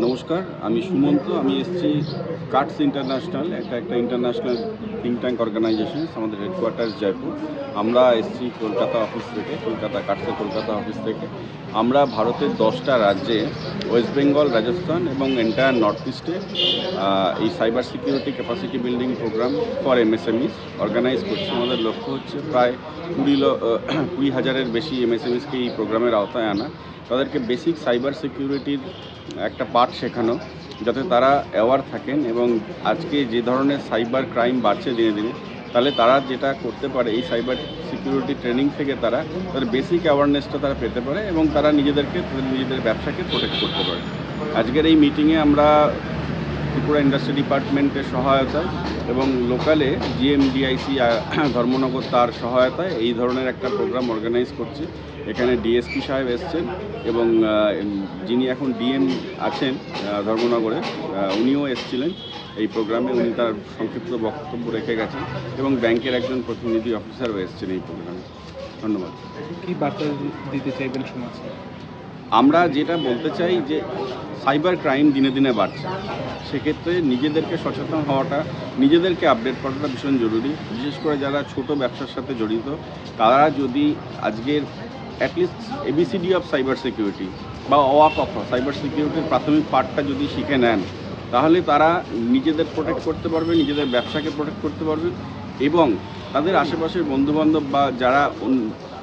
নমস্কার, আমি সুমন্ত, আমি এসছি কাটস ইন্টারন্যাশনাল একটা একটা ইন্টারন্যাশনাল থিঙ্ক ট্যাঙ্ক অর্গানাইজেশন আমাদের হেডকোয়ার্টার্স জয়পুর। আমরা এসেছি কলকাতা অফিস থেকে, কলকাতা কাটসের কলকাতা অফিস থেকে। আমরা ভারতের দশটা রাজ্যে ওয়েস্ট বেঙ্গল রাজস্থান এবং এন্টায়ার নর্থ ইস্টে এই cyber security capacity building programme for MSMEs organise করছি। আমাদের লক্ষ্য হচ্ছে প্রায় কুড়ি কুড়ি হাজারের বেশি এমএসএমইসকে এই প্রোগ্রামের আওতায় আনা। তাদেরকে বেসিক সাইবার সিকিউরিটির একটা পার্ট শেখানো, যাতে তারা অ্যাওয়ার থাকেন এবং আজকে যে ধরনের সাইবার ক্রাইম বাড়ছে দিনে দিনে, তাহলে তারা যেটা করতে পারে, এই সাইবার সিকিউরিটি ট্রেনিং থেকে তারা তাদের বেসিক অ্যাওয়ারনেসটা তারা পেতে পারে এবং তারা নিজেদেরকে নিজেদের ব্যবসাকে প্রোটেক্ট করতে পারে। আজকের এই মিটিংয়ে আমরা ত্রিপুরা ইন্ডাস্ট্রি ডিপার্টমেন্টের সহায়তায় এবং লোকালে জিএমডিআইসি ধর্মনগর তার সহায়তায় এই ধরনের একটা প্রোগ্রাম অর্গানাইজ করছে। এখানে ডিএসপি সাহেব এসছেন এবং যিনি এখন ডিএম আছেন ধর্মনগরে উনিও এসছিলেন এই প্রোগ্রামে। উনি তার সংক্ষিপ্ত বক্তব্য রেখে গেছেন এবং ব্যাংকের একজন প্রতিনিধি অফিসারও এসছেন এই প্রোগ্রামে। ধন্যবাদ। কী বার্তা দিতে চাইবেন সমাজকে? আমরা যেটা বলতে চাই যে সাইবার ক্রাইম দিনে দিনে বাড়ছে। সেক্ষেত্রে নিজেদেরকে সচেতন হওয়াটা, নিজেদেরকে আপডেট করাটা ভীষণ জরুরি। বিশেষ করে যারা ছোট ব্যবসার সাথে জড়িত, তারা যদি আজকের at least ABCD of cyber security বা অওয়াক অফ সাইবার সিকিউরিটির প্রাথমিক পার্টটা যদি শিখে নেন, তাহলে তারা নিজেদের প্রোটেক্ট করতে পারবে, নিজেদের ব্যবসাকে প্রোটেক্ট করতে পারবে এবং তাদের আশেপাশের বন্ধুবান্ধব বা যারা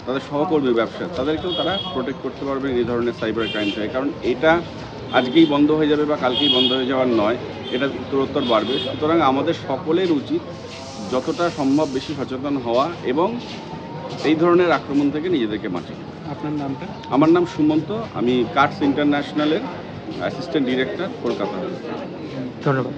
তাদের সহকর্মী ব্যবসা তাদেরকেও তারা প্রোটেক্ট করতে পারবে এই ধরনের সাইবার ক্রাইম থেকে কারণ এটা আজকেই বন্ধ হয়ে যাবে বা কালকেই বন্ধ হয়ে যাওয়ার নয় এটা উত্তরোত্তর বাড়বে। সুতরাং আমাদের সকলের উচিত যতটা সম্ভব বেশি সচেতন হওয়া এবং এই ধরনের আক্রমণ থেকে নিজেদেরকে বাঁচানো। আপনার নামটা? আমার নাম সুমন্ত আমি কার্টস ইন্টারন্যাশনালের অ্যাসিস্ট্যান্ট ডিরেক্টর কলকাতা। ধন্যবাদ।